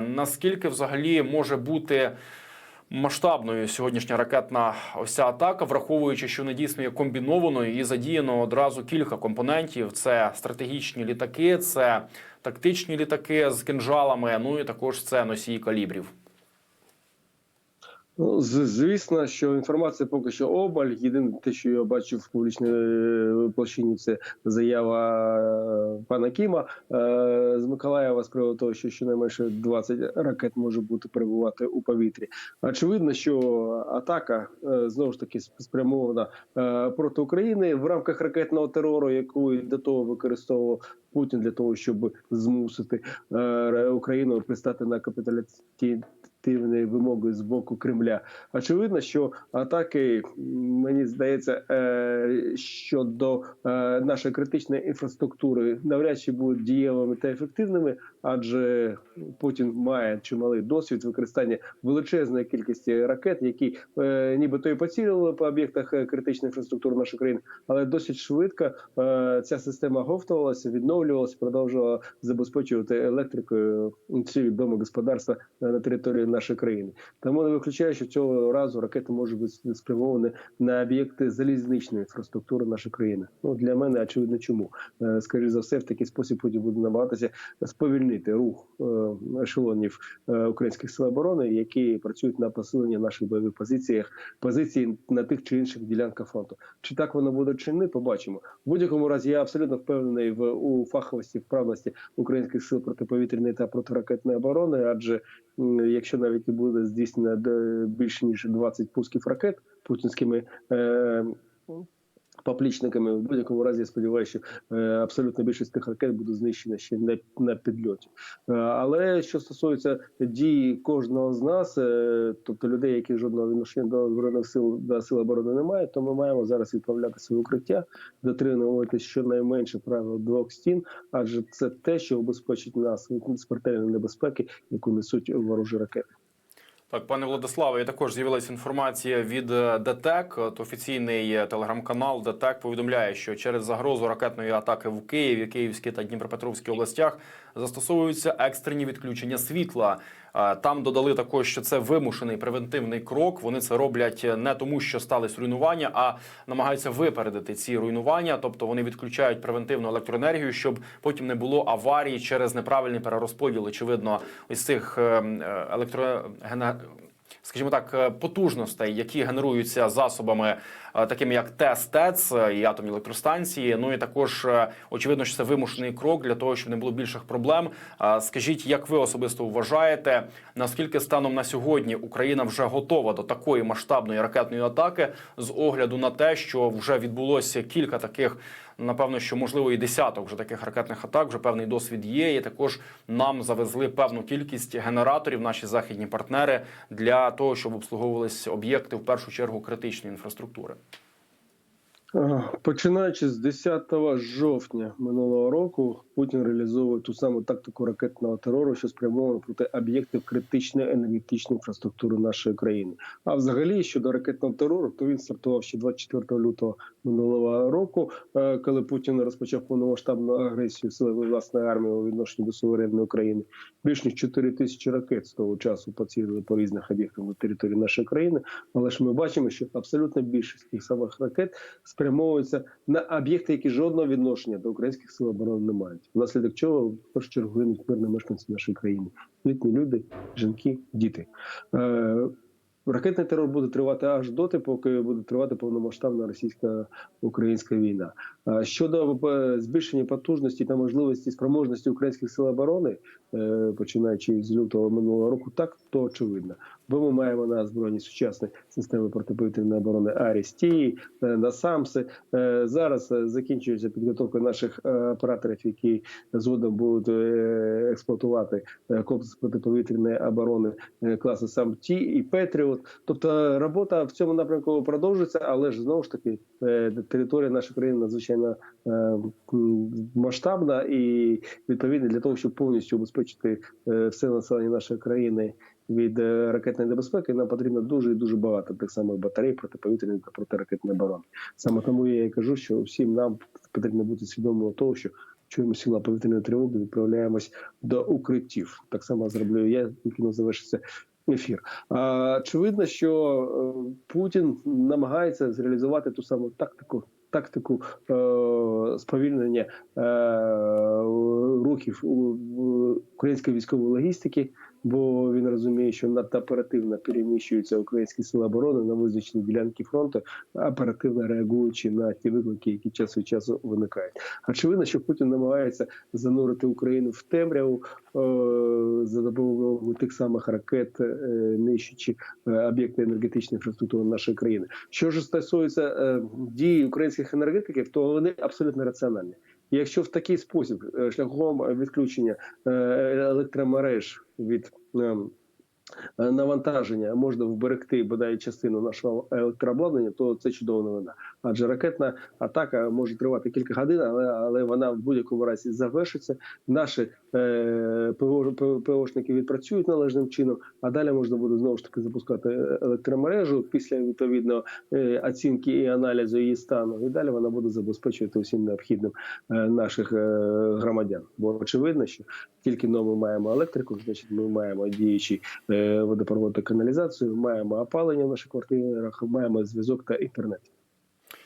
Наскільки взагалі може бути масштабною сьогоднішня ракетна ось атака, враховуючи, що вона дійсно є комбінованою і задіяно одразу кілька компонентів: це стратегічні літаки, це тактичні літаки з кинжалами. Ну і також це носії калібрів. Ну, звісно, що інформація поки що обаль. Єдине те, що я бачив в публічній е, площині, це заява е, пана Кіма е, з Миколаєва з приводу того, що щонайменше 20 ракет може бути перебувати у повітрі. Очевидно, що атака знову ж таки спрямована проти України в рамках ракетного терору, яку до того використовував Путін для того, щоб змусити Україну пристати на капітуляційні активної вимоги з боку Кремля. Очевидно, що атаки, мені здається, е, щодо е, нашої критичної інфраструктури навряд чи будуть дієвими та ефективними, адже Путін має чималий досвід використання величезної кількості ракет, які е, нібито і поцілювали по об'єктах критичної інфраструктури нашої країни, але досить швидко ця система говтувалася, відновлювалася, продовжувала забезпечувати електрикою всі домогосподарства на території нашої країни. Тому не виключаю, що цього разу ракети можуть бути спрямовані на об'єкти залізничної інфраструктури нашої країни. Ну для мене очевидно, чому Е, скоріше за все, в такий спосіб Путін буде намагатися сповільнити рух е, ешелонів е, українських сил оборони, які працюють на посилення наших бойових позиціях, позицій на тих чи інших ділянках фронту. Чи так воно буде чи не, побачимо. В будь-якому разі я абсолютно впевнений в у фаховості, вправності українських сил протиповітряної та протиракетної оборони, адже якщо навіть і буде здійснено більше ніж 20 пусків ракет путінськими. Поплічниками в будь-якому разі я сподіваюся, що е, абсолютно більшість тих ракет буде знищена ще не на підльоті. Е, але що стосується дії кожного з нас, е, тобто людей, які жодного відношення до збройних сил до сил оборони не мають, то ми маємо зараз відправляти своє укриття, дотримуватись щонайменше правил двох стін, адже це те, що обезпечить нас від смертельної небезпеки, яку несуть ворожі ракети. Так, пане Владиславе, і також з'явилася інформація від е, ДТЕК. От офіційний е, телеграм-канал ДТЕК повідомляє, що через загрозу ракетної атаки в Києві, Київській та Дніпропетровській областях застосовуються екстрені відключення світла. Е, Там додали також, що це вимушений превентивний крок. Вони це роблять не тому, що стались руйнування, а намагаються випередити ці руйнування. Тобто вони відключають превентивну електроенергію, щоб потім не було аварії через неправильний перерозподіл. Очевидно, ось цих е, е, електрогена... Скажімо так, е, потужностей, які генеруються засобами, е, такими як ТЕС, ТЕЦ е, і атомні електростанції. Ну і також очевидно, що це вимушений крок для того, щоб не було більших проблем. Скажіть, як ви особисто вважаєте, наскільки станом на сьогодні Україна вже готова до такої масштабної ракетної атаки з огляду на те, що вже відбулося кілька таких. Напевно, що можливо і десяток вже таких ракетних атак, вже певний досвід є. І також нам завезли певну кількість генераторів, наші західні партнери, для того, щоб обслуговувалися об'єкти в першу чергу критичної інфраструктури. Починаючи з 10 жовтня минулого року, Путін реалізовує ту саму тактику ракетного терору, що спрямована проти об'єктів критичної енергетичної інфраструктури нашої країни. А взагалі щодо ракетного терору, то він стартував ще 24 лютого минулого року, е, коли Путін розпочав повномасштабну агресію силами власної армії у відношенні до суверенної України. Більш ніж 4 тисячі ракет з того часу поцілили по різних об'єктах на території нашої країни. Але ж ми бачимо, що абсолютно більшість тих самих ракет спрямовуються на об'єкти, які жодного відношення до українських сил оборони не мають. Внаслідок чого в першу чергу гинуть мирні мешканці нашої країни, літні люди, жінки, діти. Е, Ракетний терор буде тривати аж доти, поки буде тривати повномасштабна російсько-українська війна. А Щодо е, збільшення потужності та можливості спроможності українських сил оборони, е, починаючи з лютого минулого року, так то очевидно. Бо ми маємо на озброєнні сучасні системи протиповітряної оборони Арісті, Насамси. Е, Зараз е, закінчується підготовка наших е, операторів, які згодом будуть е, експлуатувати е, комплекс протиповітряної оборони е, класу САМ-Ті і Петріот. Тобто робота в цьому напрямку продовжується, але ж знову ж таки е, територія нашої країни надзвичайно е, масштабна і відповідно для того, щоб повністю убезпечити е, все населення нашої країни від е, ракетної небезпеки, нам потрібно дуже і дуже багато тих самих батарей протиповітряної та протиракетної оборони. Саме тому я і кажу, що всім нам потрібно бути свідомими того, що чуємо сигнал повітряної тривоги, відправляємось до укриттів. Так само зроблю я, тільки не завершиться ефір. Очевидно, що е, Путін намагається зреалізувати ту саму тактику. Тактику е, сповільнення е, рухів української військової логістики, бо він розуміє, що надто оперативно переміщуються українські сили оборони на визначені ділянки фронту, оперативно реагуючи на ті виклики, які час від часу виникають. Очевидно, що Путін намагається занурити Україну в темряву е, за допомогою тих самих ракет, е, нищучи е, об'єкти енергетичної інфраструктури нашої країни. Що ж стосується дії українських енергетиків, то вони абсолютно раціональні. Якщо в такий спосіб е, шляхом відключення е, електромереж від е, навантаження можна вберегти бодай частину нашого електрообладнання, то це чудова новина. Адже ракетна атака може тривати кілька годин, але, але вона в будь-якому разі завершиться. Наші е, ПВОшники відпрацюють належним чином, а далі можна буде знову ж таки запускати електромережу після відповідно е, оцінки і аналізу її стану. І далі вона буде забезпечувати усім необхідним е, наших е, громадян. Бо очевидно, що тільки но ми маємо електрику, значить ми маємо діючий е, водопровод та каналізацію, маємо опалення в наших квартирах, маємо зв'язок та інтернет.